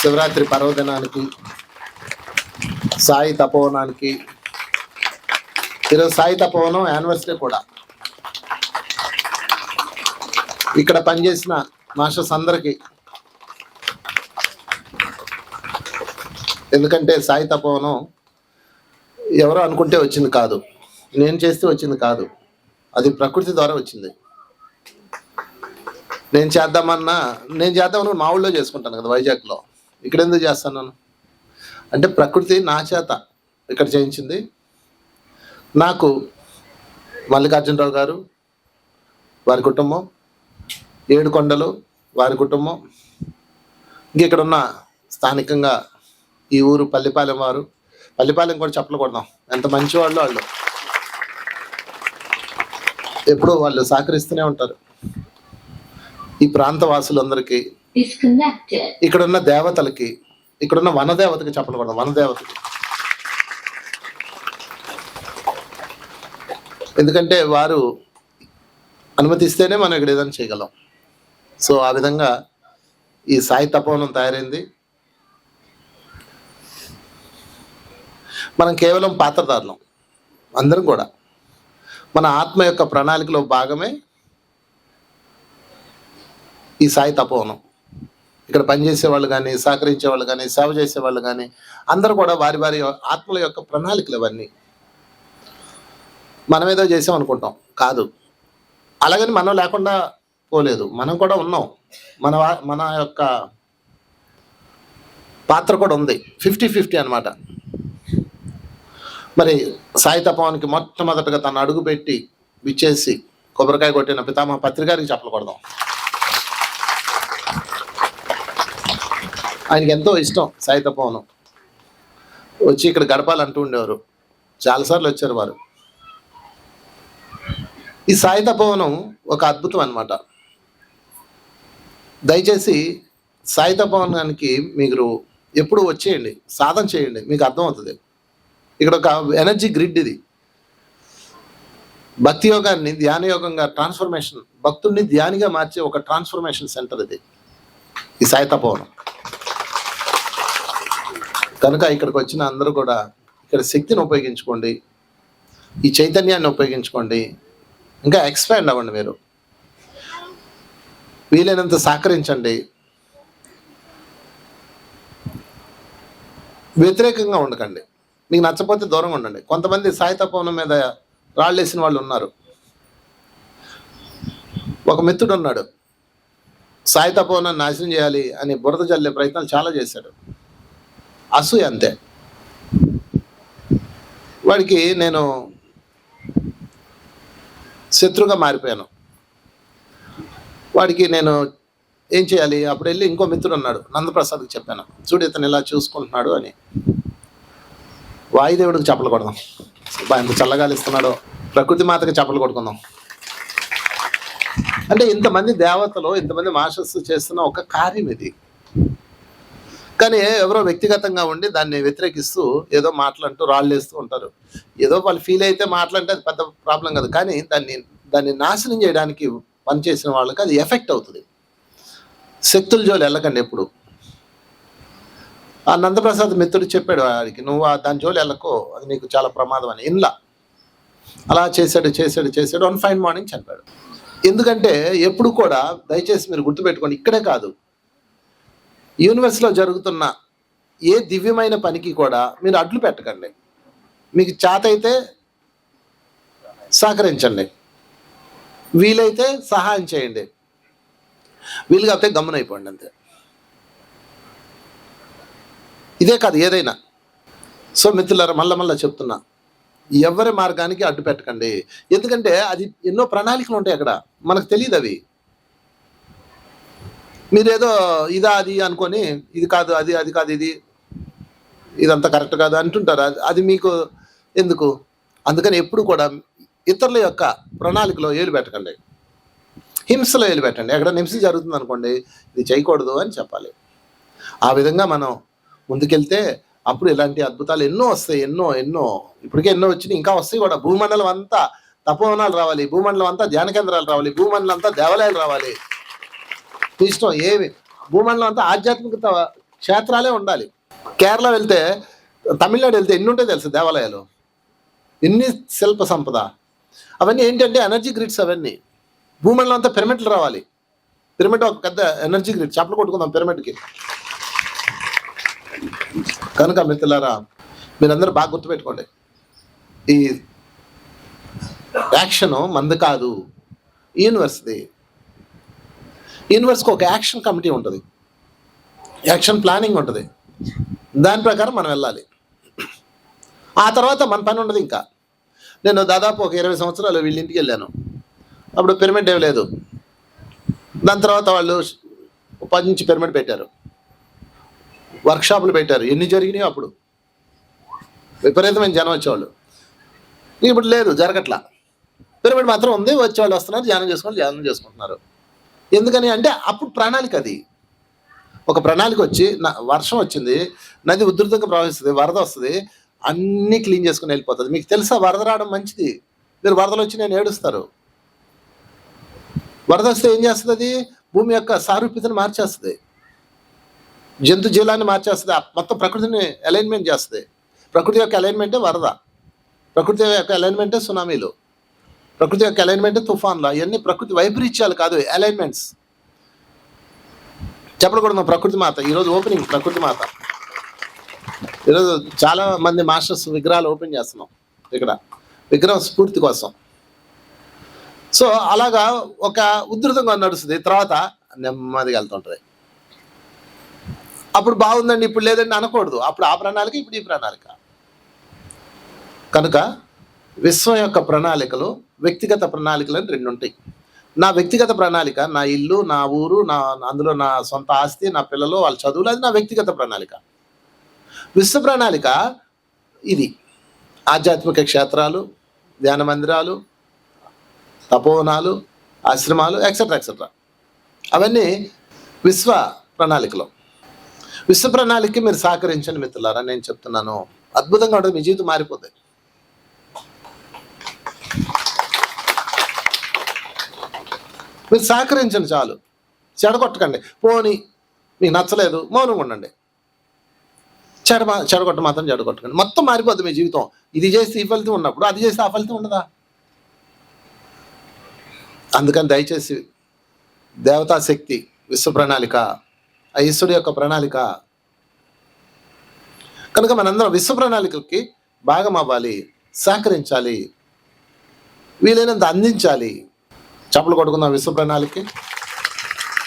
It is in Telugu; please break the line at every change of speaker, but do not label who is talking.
శివరాత్రి పర్వదినానికి సాయి తపోవనానికి ఈరోజు సాయి తపోవనం యానివర్సరీ కూడా. ఇక్కడ పనిచేసిన మాస్టర్స్ అందరికీ ఎందుకంటే సాయి తపోవనం ఎవరో అనుకుంటే వచ్చింది కాదు. నేను చేస్తే వచ్చింది కాదు. అది ప్రకృతి ద్వారా వచ్చింది. నేను చేద్దామన్నా నేను చేద్దామని మా ఊళ్ళో చేసుకుంటాను కదా వైజాగ్లో. ఇక్కడ ఎందుకు చేస్తాను అంటే ప్రకృతి నా చేత ఇక్కడ చేయించింది. నాకు మల్లికార్జునరావు గారు వారి కుటుంబం ఏడుకొండలు వారి కుటుంబం. ఇంక ఇక్కడ ఉన్న స్థానికంగా ఈ ఊరు పల్లిపాలెం వారు. పల్లిపాలెం కూడా చెప్పకూడదాం ఎంత మంచి వాళ్ళు. వాళ్ళు ఎప్పుడూ వాళ్ళు సహకరిస్తూనే ఉంటారు. ఈ ప్రాంత వాసులందరికీ
ఇక్కడ
ఉన్న దేవతలకి ఇక్కడ ఉన్న వనదేవతకి చెప్పకూడదు వనదేవతకి. ఎందుకంటే వారు అనుమతిస్తేనే మనం ఇక్కడ ఏదైనా చేయగలం. సో ఆ విధంగా ఈ సాయి తపోవనం తయారైంది. మనం కేవలం పాత్రదారులం అందరం కూడా. మన ఆత్మ యొక్క ప్రణాళికలో భాగమే ఈ సాయి తపోవనం. ఇక్కడ పనిచేసే వాళ్ళు కానీ సహకరించే వాళ్ళు కానీ సేవ చేసే వాళ్ళు కానీ అందరూ కూడా వారి వారి ఆత్మల యొక్క ప్రణాళికలు ఇవన్నీ మనం ఏదో చేసాం అనుకుంటాం. కాదు. అలాగని మనం లేకుండా పోలేదు. మనం కూడా ఉన్నాం. మన మన యొక్క పాత్ర కూడా ఉంది. ఫిఫ్టీ ఫిఫ్టీ అనమాట మరి సాయి తపవానికి మొట్టమొదటగా తను అడుగుపెట్టి విచ్చేసి కొబ్బరికాయ కొట్టిన పితామహ పత్రికారికి చెప్పకూడదాం. ఆయనకి ఎంతో ఇష్టం సాయిత పవనం వచ్చి ఇక్కడ గడపాలంటూ ఉండేవారు. చాలాసార్లు వచ్చారు వారు. ఈ సాయిత భవనం ఒక అద్భుతం అన్నమాట. దయచేసి సాయిత భవనానికి మీరు ఎప్పుడు వచ్చేయండి సాధన చేయండి మీకు అర్థమవుతుంది. ఇక్కడ ఒక ఎనర్జీ గ్రిడ్ ఇది. భక్తి యోగాన్ని ధ్యాన యోగంగా ట్రాన్స్ఫర్మేషన్ భక్తుడిని ధ్యానిగా మార్చే ఒక ట్రాన్స్ఫర్మేషన్ సెంటర్ ఇది. ఈ సాయిత భవనం కనుక ఇక్కడికి వచ్చిన అందరూ కూడా ఇక్కడ శక్తిని ఉపయోగించుకోండి. ఈ చైతన్యాన్ని ఉపయోగించుకోండి. ఇంకా ఎక్స్పాండ్ అవ్వండి మీరు. వీలైనంత సహకరించండి. వ్యతిరేకంగా ఉండకండి. మీకు నచ్చపోతే దూరంగా ఉండండి. కొంతమంది సాయిత పవనం మీద రాళ్ళు వేసిన వాళ్ళు ఉన్నారు. ఒక మిత్రుడు ఉన్నాడు. సాయిత పవనం నాశనం చేయాలి అని బురద జల్లే ప్రయత్నాలు చాలా చేశాడు. అసూయ అంతే. వాడికి నేను శత్రుగా మారిపోయాను. వాడికి నేను ఏం చేయాలి? అప్పుడు వెళ్ళి ఇంకో మిత్రుడు ఉన్నాడు నందప్రసాద్కి చెప్పాను. చూడు ఇతను ఇలా చూసుకుంటున్నాడు అని. వాయుదేవుడికి చెప్పలు కొడదాం. బా ఎంత చల్లగాలి ఇస్తున్నాడో. ప్రకృతి మాతకి చెప్పలు కొడుకుందాం అంటే ఇంతమంది దేవతలు ఇంతమంది మాస్టర్స్ చేస్తున్న ఒక కార్యం ఇది. కానీ ఎవరో వ్యక్తిగతంగా ఉండి దాన్ని వ్యతిరేకిస్తూ ఏదో మాట్లాడుతూ రాళ్ళేస్తూ ఉంటారు. ఏదో వాళ్ళు ఫీల్ అయితే మాట్లాడితే అది పెద్ద ప్రాబ్లం కాదు. కానీ దాన్ని దాన్ని నాశనం చేయడానికి పనిచేసిన వాళ్ళకి అది ఎఫెక్ట్ అవుతుంది. శక్తుల జోలు వెళ్ళకండి ఎప్పుడు. ఆ నందప్రసాద్ మిత్రుడు చెప్పాడు వాడికి నువ్వు దాని జోలు వెళ్ళకో అది నీకు చాలా ప్రమాదం అని. ఇన్లా. అలా చేశాడు చేశాడు చేశాడు. వన్ ఫైన్ మార్నింగ్ చనిపోయాడు. ఎందుకంటే ఎప్పుడు కూడా దయచేసి మీరు గుర్తుపెట్టుకోండి ఇక్కడే కాదు. యూనివర్స్లో జరుగుతున్న ఏ దివ్యమైన పనికి కూడా మీరు అడ్లు పెట్టకండి. మీకు చేత అయితే సహకరించండి. వీలైతే సహాయం చేయండి. వీలు కాకపోతే గమ్మునైపోండి అంతే. ఇదే కాదు ఏదైనా. సో మిత్రులారా మళ్ళా మళ్ళీ చెప్తున్నా. ఎవరి మార్గానికి అడ్డు పెట్టకండి. ఎందుకంటే అది ఎన్నో ప్రణాళికలు ఉంటాయి అక్కడ. మనకు తెలియదు అవి మీరేదో ఇదా అది అనుకొని ఇది కాదు అది అది కాదు ఇది ఇదంతా కరెక్ట్ కాదు అంటుంటారు? అది- అది మీకు ఎందుకు? అందుకని ఎప్పుడు కూడా ఇతరుల యొక్క ప్రణాళికలో ఏలు పెట్టకండి. హింసలో ఏలు పెట్టండి. ఎక్కడ హింస జరుగుతుంది అనుకోండి ఇది చేయకూడదు అని చెప్పాలి. ఆ విధంగా మనం ముందుకెళ్తే అప్పుడు ఇలాంటి అద్భుతాలు ఎన్నో వస్తాయి ఎన్నో ఎన్నో. ఇప్పటికే ఎన్నో వచ్చినాయి ఇంకా వస్తాయి కూడా. భూమండలం అంతా తపోవనాలు రావాలి భూమండలం అంతా ధ్యాన కేంద్రాలు రావాలి భూమండలం అంతా దేవాలయాలు రావాలి. ఇష్టం. ఏమి భూమండలం అంతా ఆధ్యాత్మికత క్షేత్రాలే ఉండాలి. కేరళ వెళ్తే తమిళనాడు వెళ్తే ఎన్ని ఉంటాయి తెలుసు దేవాలయాలు? ఎన్ని శిల్ప సంపద? అవన్నీ ఏంటంటే ఎనర్జీ గ్రిడ్స్ అవన్నీ. భూమండలం అంతా పిరమిడ్లు రావాలి. పిరమిడ్ ఒక పెద్ద ఎనర్జీ గ్రిడ్. చప్పలు కొట్టుకుందాం పిరమిడ్కి. కనుక మిత్రులారా మీరందరూ బాగా గుర్తుపెట్టుకోండి. ఈ యాక్షన్ మంది కాదు. యూనివర్సిటీ యూనివర్స్కి ఒక యాక్షన్ కమిటీ ఉంటుంది. యాక్షన్ ప్లానింగ్ ఉంటుంది. దాని ప్రకారం మనం వెళ్ళాలి. ఆ తర్వాత మన పని ఉండదు ఇంకా. నేను దాదాపు ఒక ఇరవై సంవత్సరాలు వీళ్ళ ఇంటికి వెళ్ళాను. అప్పుడు పిరమిడ్ ఇవ్వలేదు లేదు. దాని తర్వాత వాళ్ళు పది నుంచి పిరమిడ్ పెట్టారు. వర్క్షాపులు పెట్టారు. ఎన్ని జరిగినాయో అప్పుడు. విపరీతమైన జనం వచ్చేవాళ్ళు. ఇప్పుడు లేదు జరగట్లా. పిరమిడ్ మాత్రం ఉంది వచ్చేవాళ్ళు వస్తున్నారు ధ్యానం చేసుకొని ధ్యానం చేసుకుంటున్నారు. ఎందుకని అంటే అప్పుడు ప్రణాళిక అది. ఒక ప్రణాళిక వచ్చి వర్షం వచ్చింది నది ఉధృతంగా ప్రవహిస్తుంది వరద వస్తుంది అన్నీ క్లీన్ చేసుకుని వెళ్ళిపోతుంది. మీకు తెలుసా వరద రావడం మంచిది. మీరు వరదలు వచ్చి నేను ఏడుస్తారు. వరద వస్తే ఏం చేస్తుంది అది? భూమి యొక్క సారూప్యతను మార్చేస్తుంది. జంతు జీలాన్ని మార్చేస్తుంది. మొత్తం ప్రకృతిని అలైన్మెంట్ చేస్తుంది. ప్రకృతి యొక్క అలైన్మెంటే వరద. ప్రకృతి యొక్క అలైన్మెంటే సునామీలు ప్రకృతి యొక్క అలైన్మెంట్ తుఫాన్లు అవన్నీ ప్రకృతి వైపరీత్యాలు కాదు అలైన్మెంట్స్ చెప్పకూడదు ప్రకృతి మాత. ఈరోజు ఓపెనింగ్ ప్రకృతి మాత. ఈరోజు చాలా మంది మాస్టర్స్ విగ్రహాలు ఓపెన్ చేస్తున్నాం ఇక్కడ. విగ్రహం స్ఫూర్తి కోసం. సో అలాగా ఒక ఉధృతంగా నడుస్తుంది. తర్వాత నెమ్మదిగా వెళ్తుంటుంది. అప్పుడు బాగుందండి ఇప్పుడు లేదండి అనకూడదు. అప్పుడు ఆ ప్రణాళిక ఇప్పుడు ఈ ప్రణాళిక. కనుక విశ్వం యొక్క ప్రణాళికలు వ్యక్తిగత ప్రణాళికలు అని రెండు ఉంటాయి నా వ్యక్తిగత ప్రణాళిక నా ఇల్లు నా ఊరు నా అందులో నా సొంత ఆస్తి నా పిల్లలు వాళ్ళ చదువులు అది నా వ్యక్తిగత ప్రణాళిక. విశ్వ ప్రణాళిక ఇది. ఆధ్యాత్మిక క్షేత్రాలు ధ్యాన మందిరాలు తపోవనాలు ఆశ్రమాలు ఎక్సెట్రా ఎక్సెట్రా అవన్నీ విశ్వ ప్రణాళికలో. విశ్వ ప్రణాళికకి మీరు సహకరించండి మిత్రులారా నేను చెప్తున్నాను. అద్భుతంగా ఉంటుంది మీ జీవితం మారిపోతుంది మీరు సహకరించండి చాలు. చెడగొట్టకండి. పోని మీకు నచ్చలేదు మౌనంగా ఉండండి. చెడ చెడగొట్ట మాత్రం చెడగొట్టకండి. మొత్తం మారిపోద్ది మీ జీవితం. ఇది చేస్తే ఈ ఫలితం ఉన్నప్పుడు అది చేస్తే ఆ ఫలితం ఉండదా? అందుకని దయచేసి దేవతా శక్తి విశ్వ ప్రణాళిక ఆ ఈశ్వరుడు యొక్క ప్రణాళిక. కనుక మనందరం విశ్వ ప్రణాళికలకి భాగం అవ్వాలి సహకరించాలి వీలైనంత అందించాలి. చప్పలు కొట్టుకుందాం విశ్వ ప్రణాళికకి